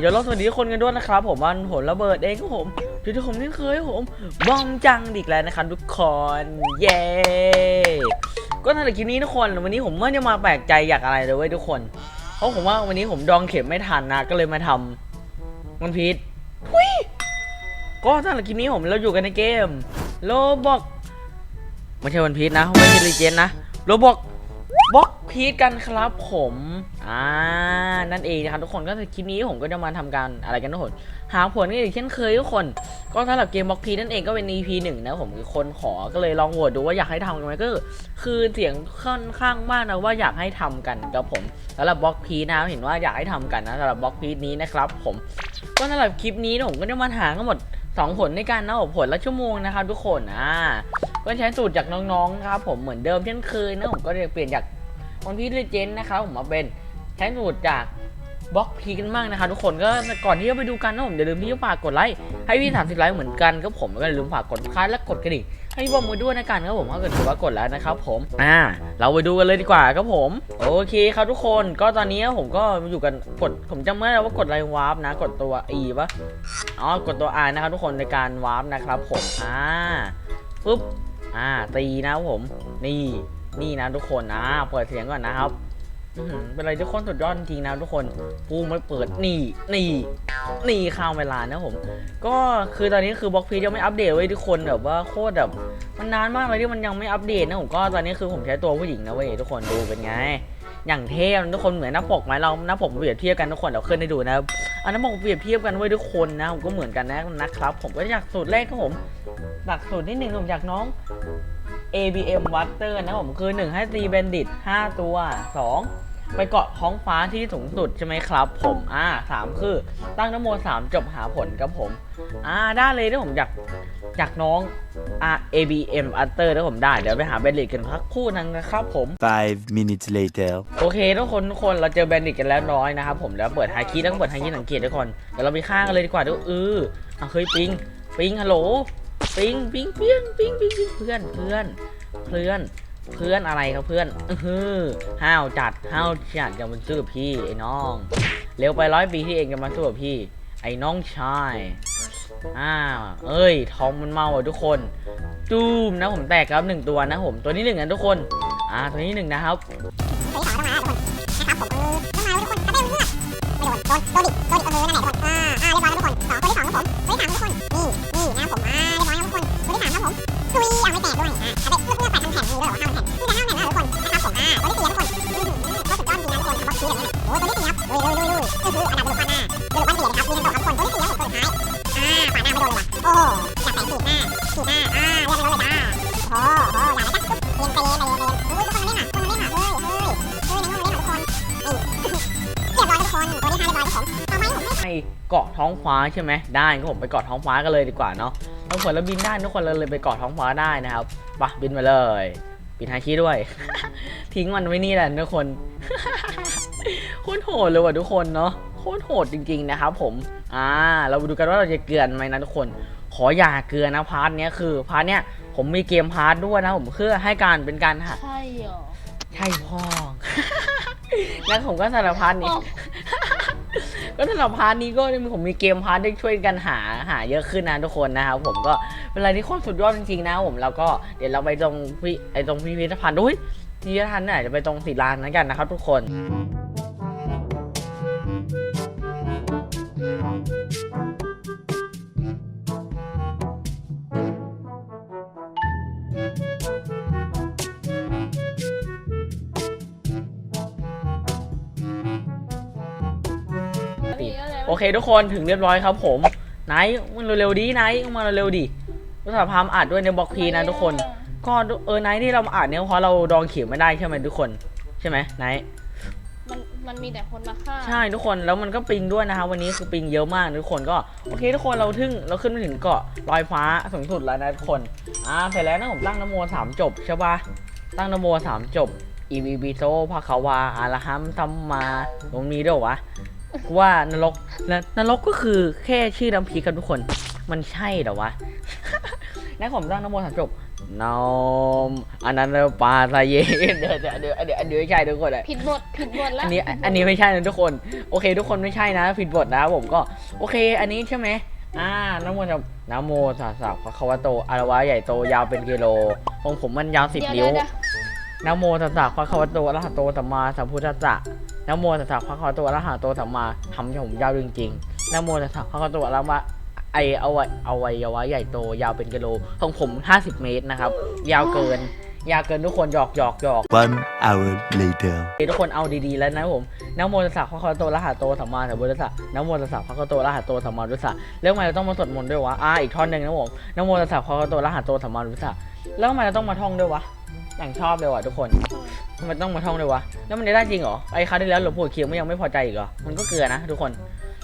เดี๋ยวเราสวัสดีทุกคนกันด้วยนะครับผมวันผลระเบิดเองครับผมจุดที่ผมนี่เคยผมบอมจังอีกแล้วนะครับทุกคนเย้ก็นั่นแหละคลิปนี้ทุกคนวันนี้ผมไม่ได้มาแปลกใจอยากอะไรเลยเว้ยทุกคน เพราะผมว่าวันนี้ผมดองเข็มไม่ทันนะก็เลยมาทำมันพีทุยก็นั่นแหละคลิปนี้ผมเราอยู่กันในเกมโลบอกไม่ใช่วันพีทนะไม่ใช่ลีเจนนะโลบอก บล็อกพีทกันครับผมอ่านั่นเองนะครับทุกคนก็คลิปนี้ผมก็จะมาทำการอะไรกันทุกคนหาผลกันอีกเช่นเคยทุกคน ก็สำหรับเกมบล็อกพีนั่นเองก็เป็น EP หนึ่งนะผมคือคนขอก็เลยลองโหวตดูว่าอยากให้ทำกันไหมก็คือคือเสียงค่อนข้างมากนะว่าอยากให้ทำกันครับผมสำหรับบล็อกพีนะเห็นว่าอยากให้ทำกันนะสำหรับบล็อกพีนี้นะครับผมก็สำหรับคลิปนี้นะผมก็จะมาหาทั้งหมดสองผลในการนะผมผลละชั่วโมงนะครับทุกคนอ่าก็ใช้สูตรจากน้องๆครับผมเหมือนเดิมเช่นเคยนะผมก็จะเปลี่ยนจาก วันพีเลเจนนะครับผมมาเป็นใช้สูตรจากบล็อกพีกันบ้างนะครับทุกคนก็ก่อนที่จะไปดูกันนะผมอย่าลืมที่จะฝากกดไลค์ให้พี่สามสิบไลค์เหมือนกันครับผมแล้วก็อย่าลืมฝากกดคัสและกดกระดิ่งให้พี่บอมมือด้วยนะกันครับผมถ้าเกิดถือว่ากดแล้วนะครับผมอ่าเราไปดูกันเลยดีกว่าครับผมโอเคครับทุกคนก็ตอนนี้ผมก็อยู่กันกดผมจำไม่ได้ว่ากดอะไรวาร์ปนะ กดตัว E ปะอ๋อกดตัว R นะครับทุกคนในการวาร์ปนะครับผมอ่าปุ๊บอ่าตีนะครับผมนี่ นี่นะทุกคนนะเปิดเสียงก่อนนะครับเป็นอะไรที่โคนสุดยอดจริงนะทุกคนปูไม่เปิดนี่นี่นี่ข้ามเวลานะผม ก็คือตอนนี้คือบล็อกพียังไม่อัปเดตไว้ทุกคนแบบว่าโคตรแบบมันนานมากเลยที่มันยังไม่อัปเดตนะผมก็ตอนนี้คือผมใช้ตัวผู้หญิงนะเว้ยทุกคนดูเป็นไง อย่างเท่ทุกคนเหมือนหน้าปกไหมเราหน้าปกเปรียบเทียบกันทุกคนเดี๋ยวขึ้นให้ดูนะครับอันน้าปกเปรียบเทียบกันไว้ทุกคนนะผมก็เหมือนกันนะนะครับ ผมก็อยากสูตรแรกครับผมหลักสูตรที่หนึ่งผมจากน้อง ABM Water นะผมคือ 1 ให้ตีเบนดิต 5 ตัว 2 ไปเกาะท้องฟ้าที่สูงสุดใช่ไหมครับ ผมอ่าสามคือ ตั้งนโมสามจบหาผลครับผม อ่าได้เลยที่ผมอยากอยากน้องอ่า ABM Water ถ้าผมได้ เดี๋ยวไปหาเบนดิตกันพักครู่นึงนะครับผม Five minutes later. โอเคทุกคนทุกคนเราเจอแบนดิตกันแล้วร้อยนะครับผมแล้วเปิดไฮคีต้องเปิดไฮคีสังเกตทุกคนเดี๋ยวเราไปฆ่ากันเลยดีกว่าเดี๋ยวเอออะเฮ้ยปิงปิงฮัลโหล ปิงปิงเปียงปิงปิงปิงเพื่อนเพื่อนเพื่อนเพื่อนอะไรครับเพื่อนอื้อหือห้าวจัดห้าวจัดจะมาสู้กับพี่ไอ้น้อง เร็วไปร้อยปีที่เองจะมาสู้กับพี่ ไอ้น้องชายอ้าวเอ้ย ทอมมันเมาอะทุกคนตูมนะผมแตกครับหนึ่งตัวนะผม ตัวนี้หนึ่งนะทุกคน อ่า ตัวนี้หนึ่งนะครับเฮ้ยสาวต้องมาทุกคนนะครับผมเออต้องมาทุกคนกระเด้งเลือดไม่โดนโดนโดนดิโดนดิเออนั่นแหละทุกคนอ่าอ่าเรียบร้อยแล้วทุกคนสองตัวที่สองครับผมตัวที่สามทุกคน นี่นี่นะผมอ่า เกาะท้องฟ้าใช่ไหมได้ก็ผมไปเกาะท้องฟ้ากันเลยดีกว่าเนาะทุกคนเราบินได้ทุกคนเราเลยไปเกาะท้องฟ้าได้นะครับไปะบินมาเลยบินไฮคีด้วย ทิ้งมันไว้นี่แหละทุกคนโคตรโหดเลยว่ะทุกคนเนาะโคตรโหดจริงๆนะครับผมอ่าเราไปดูกันว่าเราจะเกลือนไหมนะทุกคน ขออย่าเกลือนะพาร์ทเนี้ยคือพาร์ทเนี้ยผมมีเกมพาร์ทด้วยนะผมเพื่อให้การเป็นการหาใช่เหรอใช่พ่องั้นผมก็สารพัดนี้อ๋อ ก็สำหรับพาร์ทนี้ก็ผมมีเกมพาร์ทได้ช่วยกันหาหาเยอะขึ้นนะทุกคนนะครับผมก็เป็นอะไรที่โคตรสุดยอดจริงๆนะผมแล้วก็เดี๋ยวเราไปตรงพิไอตรงพิพิธภัณฑ์ด้วยพิพิธภัณฑ์เนี่ยจะไปตรงศิลานั้นกันนะครับทุกคนอัน โอเคทุกคนถึงเรียบร้อยครับผมไนท์มันเร็วๆดีไนท์มาเร็วๆดิภาษาพามอัดด้วยในบล็อกพีนะทุกคน ก็เออไนท์ที่เรามาอัดเนี่ยเพราะเราดองเขียวไม่ได้ใช่ไหมทุกคนใช่ไหมไนท์มันมันมีแต่คนมาฆ่าใช่ทุกคนแล้วมันก็ปิงด้วยนะครับวันนี้คือปิงเยอะมากทุกคนก็โอเค ทุกคนเราถึงเราขึ้นมาถึงเกาะลอยฟ้าสูงสุดแล้วนะทุกคนอ่าเสร็จแล้วนะผมตั้งนโมสามจบใช่ปะตั้งนโมสามจบอีวีบิโซภาคาวาอาระหัมซัมมาตรงนี้ด้วยวะ ว่านรกนนรกก็คือแค่ชื่อน้ำพริกครับทุกคน มันใช่เหรอวะ นะผมตั้งนโมสามจบนมอันนั้นเราปลาทะเยนเดี๋ยวเดี๋ยวเดี๋ยวเดี๋ยวอันนี้ไม่ใช่ทุกคนอะผิดบทผิดบทแล้วอันนี้อันนี้ไม่ใช่นะทุกคน โอเค ทุกคนไม่ใช่นะ ผิดบทนะผมก็โอเค อันนี้ใช่ไหมอ่านะโมจะนะโมสาสะพระคะวะโตอารวะใหญ่โตยาวเป็นกิโลของผมมันยาวสิบเดี๋ยวนิ้วเดี๋ยวนะโมตัสสะพระคะวะโตอะระหะโตสัมมาสัมพุทธัสสะ นะโมตัสสะพระคะวะโตอะระหะโตสัมมาทำให้ผมยาวจริงๆนะโมตัสสะพระคะวะโตอะระวะไอเอาไว้เอาไว้ยาวะใหญ่โตยาวเป็นกิโลของผม 50 เมตรนะครับ ยาวเกิน ยาวเกินทุกคนหยอกหยอกหยอก One hour later. ทุกคนเอาดีๆแล้วนะผมนะโมตัสสะพระคะวะโตอะระหะโตสัมมาสัมพุทธัสสะนะโมตัสสะพระคะวะโตอะระหะโตสัมมาสัมพุทธัสสะแล้วทำไมเราต้องมาสวดมนต์ด้วยวะอ่าอีกท่อนหนึ่งนะผมนะโมตัสสะพระคะวะโตอะระหะโตสัมมาสัมพุทธัสสะแล้วทำไมเราต้องมาท่องด้วยวะ อย่างชอบเลยว่ะทุกคนทำไมต้องมาท่องเลยวะ แล้วมันได้จริงเหรอ ไอ้คราวที่แล้วหลวงปู่เคียงไม่ยังไม่พอใจอีกเหรอ มันก็เกลือนะทุกคน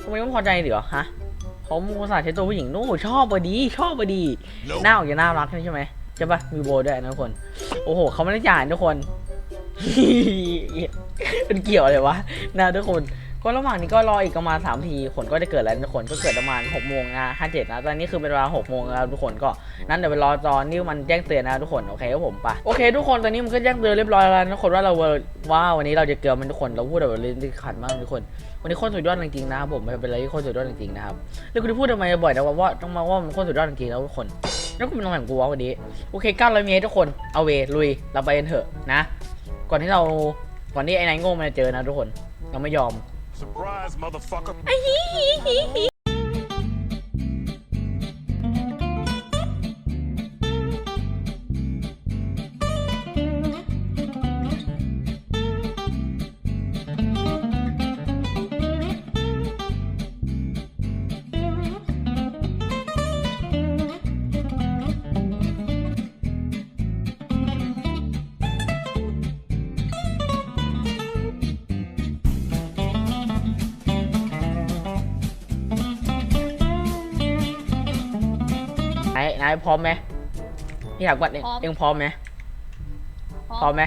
ทำไมไม่พอใจอีกเหรอฮะผมภาษาห์ใช้ตัวผู้หญิงนู้ชอบพอดี ชอบพอดี หน้าออกจะน่ารักใช่ไหมใช่ปะมีโบด้วยนะทุกคน โอ้โหเขาไม่ได้จ่ายทุกคนเป็นเกี่ยวอะไรวะนะทุกคน ก็ระหว่างนี้ก็รออีกประมาณสามทีผลก็จะเกิดแล้วทุกคนก็เกิดประมาณหกโมงนะห้าเจ็ดนะตอนนี้คือเป็นเวลาหกโมงแล้วทุกคนก็นั่นเดี๋ยวไปรอตอนนี่มันแจ้งเตือนนะทุกคนโอเคครับผมปะโอเค ทุกคนตอนนี้มันก็แจ้งเตือนเรียบร้อยแล้วนะทุกคนว่าเราว่าวันนี้เราจะเกลือมันทุกคนเราพูดแบบลิ้นติดขัดมากทุกคน วันนี้โคตรสุดยอดจริงๆนะครับผมมันเป็นอะไรที่โคตรสุดยอดจริงๆนะครับแล้วกูจะพูดทำไมบ่อยนะว่าต้องมาว่ามันโคตรสุดยอดจริงๆแล้วทุกคนแล้วกูเป็นตรงไหนของกูวะวันนี้โอเค900เมตรทุกคนเอาเวลุยเราไปกันเถอะนะ ก่อนที่เราก่อนที่ไอ้นายโง่มันจะเจอนะทุกคนเราไม่ยอม Surprise, motherfucker. นายนายพร้อมไหมพี่อยากวัดเองเองพร้อมไหมพร้อมไหม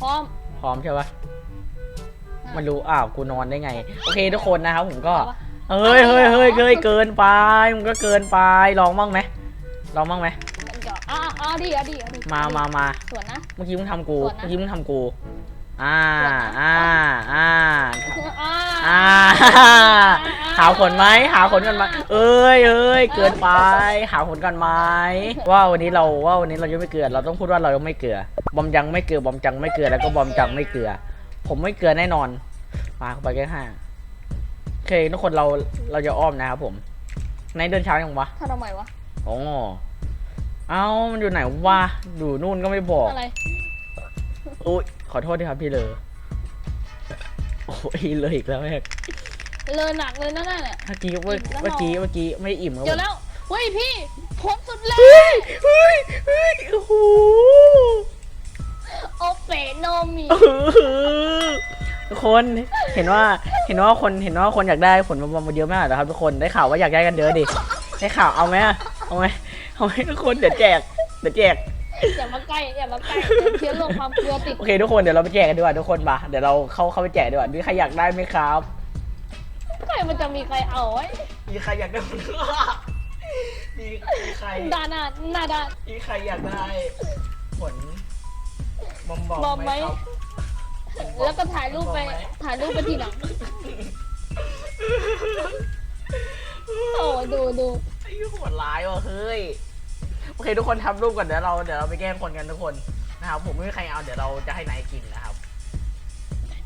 พร้อมพร้อมใช่ปะมันรู้อ้าวกูนอนได้ไง โอเคทุกคนนะครับผมก็ เฮ้ยเฮ้ยเฮ้ยเฮ้ยเกินไปมันก็เกินไปลองบ้างไหมลองบ้างไหมเดี๋ยวอะอะเอาดิเอาดิเอาดิมามามาส่วนนะ เมื่อกี้มึงทำกู สวนนะ เมื่อกี้มึงทำกู อ่าสวนนะอ่าอ่าอ่าอ่าหาผลไหมหาผลกันไหมเอ้ยเอ้ยเกินไป หาผลกันไหมว่าวันนี้เราว่าวันนี้เรายังไม่เกลือเราต้องพูดว่าเรายังไม่เกลือบอมยังไม่เกลือบอมจังไม่เกลือแล้วก็บอมจังไม่เกลือ ผมไม่เกลือแน่นอนมาเข้าไปแค่ห้าโอเคทุกคนเราเราจะอ้อมนะครับผม ในเดินเช้ายังวะถ้าทำไมวะอ๋อเอ้ามันอยู่ไหนวะอยู่นู่นก็ไม่บอกอะไรอุ้ย ขอโทษด้วยครับพี่เลอโอ้ยเลยอีกแล้วแม่งเลอหนักเลยนั่นน่ะเนี่ย เมื่อกี้เมื่ออิ่มแล้ว เมื่อกี้เมื่อกี้ไม่ได้อิ่มครับเดี๋ยวผมแล้วเฮ้ยพี่ผมสุดเลยเฮ้ยเฮ้ยเฮ้ยโอ้โหโอเปโนมิทุกคนเห็นว่าเห็นว่าคนเห็นว่าคนอยากได้ผลบอมมาเยอะมากนะครับทุกคนได้ข่าวว่าอยากได้กันเยอะดิได้ข่าวเอาไหมอะเอาไหมเอาไหมทุกคนเดี๋ยวแจกเดี๋ยวแจก อย่ามาใกล้อย่ามาใกล้เดี๋ยวเชื้อโรคความกลัวติดโอเคทุกคนเดี๋ยวเราไปแจกกันดีกว่าทุกคนมาเดี๋ยวเราเข้าเข้าไปแจกดีกว่ามีใครอยากได้ไหมครับ ใครมันจะมีใครเอาไว้มีใครอยากได้ผลมีมีใครดาหนาหน้าด้านมีใครอยากได้ผลบอมบอมบอมไหมครับแล้วก็ถ่ายรูปไปบอมหมถ่ายรูปไปทีหลังโอ้ดูดูไอ้โหดร้ายว่ะเฮ้ยโอเคทุกคนทำรูปก่อนเดี๋ยวเราเดี๋ยวเราไปแกล้งคนกันทุกคนนะครับผมไม่มีใครเอาเดี๋ยวเราจะให้นายกินนะครับ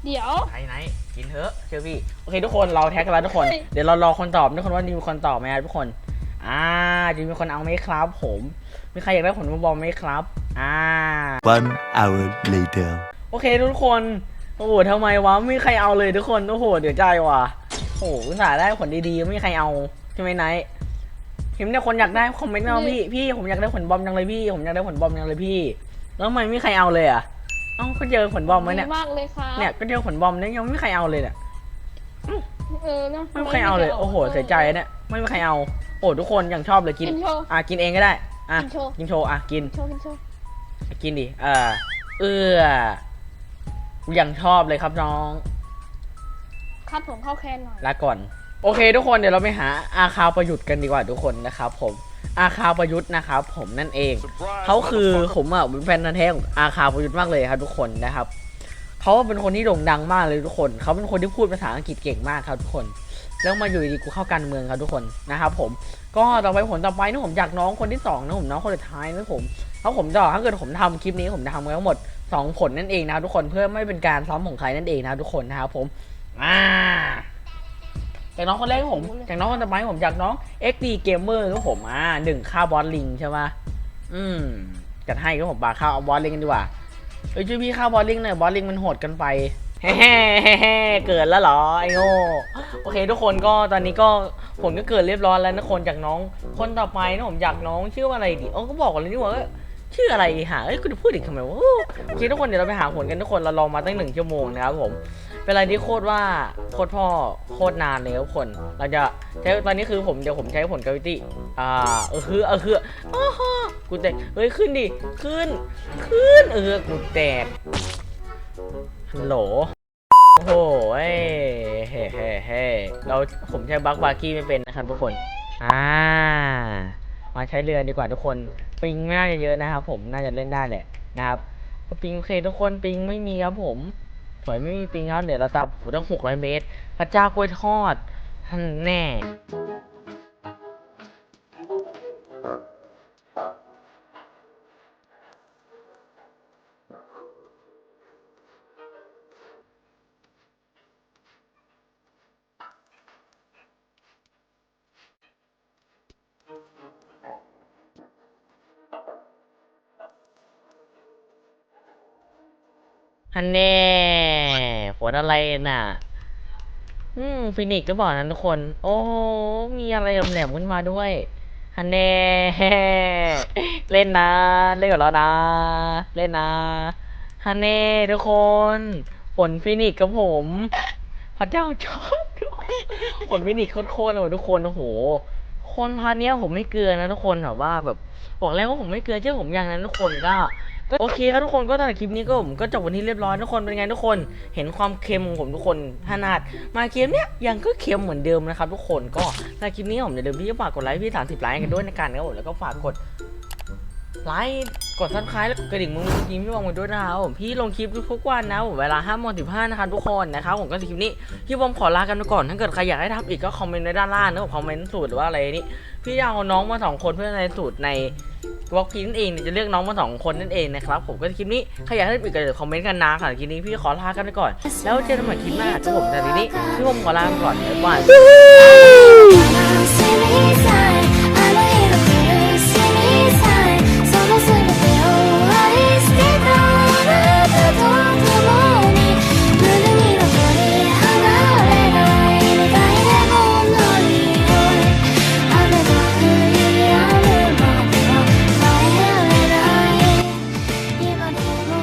เดี๋ยวให้นายกินเถอะเชื่อพี่โอเคทุกคนเราแท็กกันแล้วทุกคนเฮ้ยเดี๋ยวเรารอคนตอบทุกคนว่ามีคนตอบไหมครับทุกคนอ่าจะมีคนเอาไหมครับ ผมมีใครอยากได้ผลบอมไหมครับอ่า One hour later. โอเคทุกคนโอ้โหทำไมวะไม่มีใครเอาเลยทุกคนโอ้โหเดี๋ยวใจว่ะโอ้โหอุตส่าห์ได้ผลดีๆไม่มีใครเอาใช่ไหมไนท์ เห็นเนี่ยคนอยากได้คอมเมนต์มาพี่พี่ผมอยากได้ผลบอมจังเลยพี่ ผมอยากได้ผลบอมจังเลยพี่ แล้วทำไมไม่มีใครเอาเลยอะเอ้าก็เจอผลบอมไหมเนี่ยดีมากเลยค่ะเนี่ยก็เจอผลบอมเนี่ยยังไม่มีใครเอาเลยเนี่ยเออนะไม่มีใครเอาเลยโอ้โหเสียใจเนี่ยไม่มีใครเอา โอ้ทุกคนยังชอบเลยกิกินนโชว์อะกินเองก็ได้อะกินโชว์กินโชว์อะกินโชว์กินโชว์กินดิเออเอื้อยังชอบเลยครับน้องคัดผมเข้าแคนหน่อยลาก่อน โอเค ทุกคนเดี๋ยวเราไปหาอาคาวประยุทธ์กันดีกว่าทุกคนนะครับผมอาคาประยุทธ์นะครับผมนั่นเอง Surprise, เขาคือ motherfucker. ผมอะเป็นแฟนพันธุ์แท้ของอาคาประยุทธ์มากเลยครับทุกคนนะครับเขาเป็นคนที่โด่งดังมากเลยทุกคนเขาเป็นคนที่พูดภาษาอังกฤษเก่งมากครับทุกคน แล้วมาอยู่ดีๆกูเข้าการเมืองครับทุกคนนะครับผมก็ต่อไปผลต่อไปนะผมจากน้องคนที่สองนะผมน้องคนสุดท้ายนะผมแล้วผมจะถ้าเกิดผมทำคลิปนี้ผมจะทำกันทั้งหมดสองผลนั่นเองนะครับทุกคนเพื่อไม่เป็นการซ้อมของใครนั่นเองนะครับทุกคนนะครับผมอ่า จากน้องคนแรกผมจากน้องคนต่อไปผมจากน้อง XD Gamer ครับผมอ่าหนึ่งค่าวบอสลิงใช่ไหมอืมจัดให้ก็ผมปาข้าวเอาบอสลิงกันดีกว่าเอ้ยช่วยพี่ข้าวบอสลิงหน่อยบอสลิงมันโหดกันไปแฮ่ๆเกิดแล้วเหรอไอโง่โอเค ทุกคนก็ตอนนี้ก็ผลก็เกิดเรียบร้อยแล้วนะคนจากน้อง คนต่อไปนะผมจากน้องชื่อว่าอะไรดิเออก็บอกเลยนี่หว่าว่า ชื่ออะไรหาเอ้ยกูจะพูดอีกทำไมวะโอเคทุกคนเดี๋ยวเราไปหาผลกันทุกคนเรารองมาตั้งหนึ่งชั่วโมงนะครับผมเป็นอะไรที่โคตรว่าโคตรพ่อโคตรนานเลยทุกคน เราจะใช้ตอนนี้คือผมเดี๋ยวผมใช้ผลกาฟิตี้อ่าเออคือเออคืออ้อฮะกูแตกเฮ้ยขึ้นดิขึ้น ขึ้นเออกูแตกฮัลโหลโอ้โหเฮ้ยเฮ้เฮ้เฮ้เราผมใช้บักบาร์กี้ไม่เป็นนะครับทุกคนอ่า ใช้เรือดีกว่าทุกคน ปิงไม่น่าจะเยอะนะครับผมน่าจะเล่นได้แหละนะครับปิงโอเคทุกคนปิงไม่มีครับผมสวยไม่มีปิงครับเดี๋ยวเราตับหูต้องหกร้อยเมตร พระเจ้ากล้วยทอดท่านแน่ ฮันแน่ฝนอะไรน่ะ อืมฟินิกซ์หรือเปล่านั้นทุกคน โอ้มีอะไรแหลมๆขึ้นมาด้วยฮันแน่เล่นนะ เล่นกับเรานะ เล่นนะฮันแน่ทุกคนฝนฟินิกซ์กับผมพระเจ้าชอบทุกฝนฟินิกซ์โคตรๆเลยทุกคนโอ้โห คนพาร์ทเนี้ยผมไม่เกลือนะทุกคนแบบว่าแบบบอกแล้วว่าผมไม่เกลือเชื่อผมอย่างนั้นทุกคนก็ โอเคครับทุกคนก็ตอนคลิปนี้ก็ผมก็จบวันที่เรียบร้อยทุกคนเป็นไงทุกคน เห็นความเค็มของผมทุกคนขนาดมาเค็มเนี้ยยังก็เค็มเหมือนเดิมนะครับทุกคนก็ในคลิปนี้ผมอย่าลืมที่จะฝากกดไลค์พี่สามสิบไลค์กันด้วยในการนะครับผมแล้วก็ฝากกด ไลค์กดซับสไครต์แล้วกระดิ่งมือยิ้มพี่วางไว้ด้วยนะครับผมพี่ลงคลิปทุกวันนะผมเวลาห้าโมงสิบห้านะครับทุกคนนะครับผมก็คลิปนี้พี่ผมขอลากันไปก่อนถ้าเกิดใครอยากให้ทำอีกก็คอมเมนต์ไว้ด้านล่างนะผมคอมเมนต์สูตรหรือว่าอะไรนี่พี่จะเอาน้องมาสองคนเพื่อในสูตรในวอล์กพีนั่นเองจะเลือกน้องมาสองคนนั่นเองนะครับผมก็คลิปนี้ใครอยากให้อีกก็เดี๋ยวคอมเมนต์กันนะค่ะคลิปนี้พี่ขอลากันไปก่อน แล้วเจอกันใหม่คลิปหน้าครับผมแต่ทีนี้พี่ผมขอลาไปก่อนบ๊ายบาย